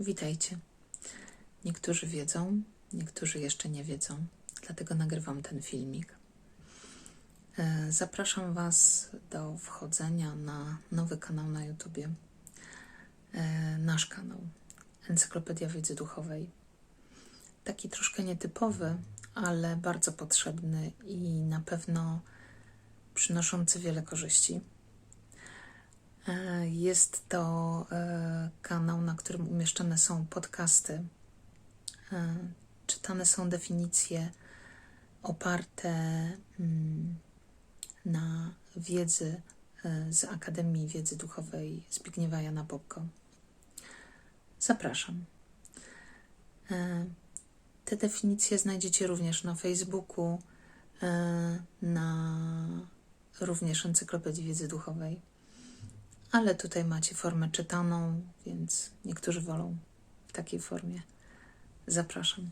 Witajcie. Niektórzy wiedzą, niektórzy jeszcze nie wiedzą, dlatego nagrywam ten filmik. E, Zapraszam Was do wchodzenia na nowy kanał na YouTubie. E, Nasz kanał Encyklopedia Wiedzy Duchowej. Taki troszkę nietypowy, ale bardzo potrzebny i na pewno przynoszący wiele korzyści. Jest to e, kanał, na którym umieszczane są podcasty. E, Czytane są definicje oparte mm, na wiedzy e, z Akademii Wiedzy Duchowej Zbigniewa Jana Bobko. Zapraszam. Te definicje znajdziecie również na Facebooku, na również Encyklopedii Wiedzy Duchowej ale tutaj macie formę czytaną, więc niektórzy wolą w takiej formie. Zapraszam.